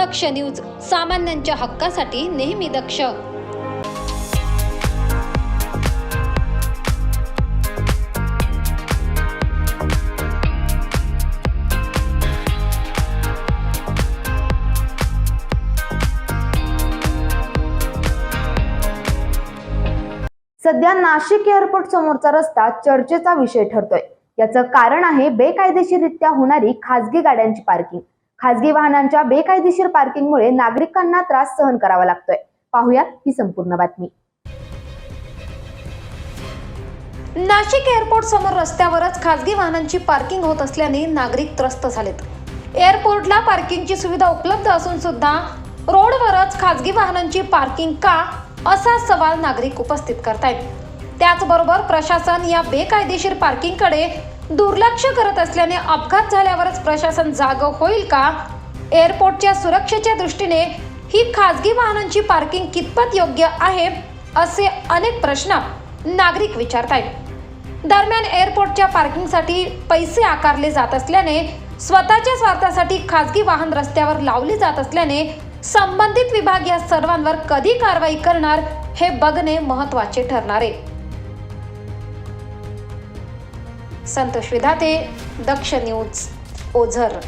दक्ष news सामान्यांच्या हक्कासाठी नेहमी दक्ष. सध्या नाशिक एअरपोर्ट समोरचा रस्ता चर्चेचा विषय ठरतोय. याचं कारण आहे बेकायदेशीररित्या होणारी खासगी गाड्यांची पार्किंग. खासगी वाहनांच्या बेकायदेशीर पार्किंगमुळे नागरिकांना त्रास सहन करावा लागतोय. पाहुयात ही संपूर्ण बातमी. नाशिक एअरपोर्ट समोर रस्त्यावरच खासगी वाहनांची पार्किंग होत असल्याने नागरिक त्रस्त झालेत. एअरपोर्टला पार्किंगची सुविधा उपलब्ध असून सुद्धा रोडवरच खासगी वाहनांची पार्किंग का असा सवाल नागरिक उपस्थित करतायत. त्याचबरोबर प्रशासन या बेकायदेशीर पार्किंगकडे दुर्लक्ष करत असल्याने अपघात झाल्यावरच प्रशासन जाग होईल का? एअरपोर्टच्या सुरक्षेच्या दृष्टीने ही खाजगी वाहनांची पार्किंग कितपत योग्य आहे असे अनेक प्रश्न नागरिक विचारत आहेत दरम्यान एअरपोर्टच्या पार्किंगसाठी पैसे आकारले जात असल्याने स्वतःच्या स्वार्थासाठी खाजगी वाहन रस्त्यावर लावली जात असल्याने संबंधित विभाग या सर्वांवर कधी कारवाई करणार हे बघणे महत्त्वाचे ठरणार आहे. संतोष विधाते दक्ष न्यूज ओझर.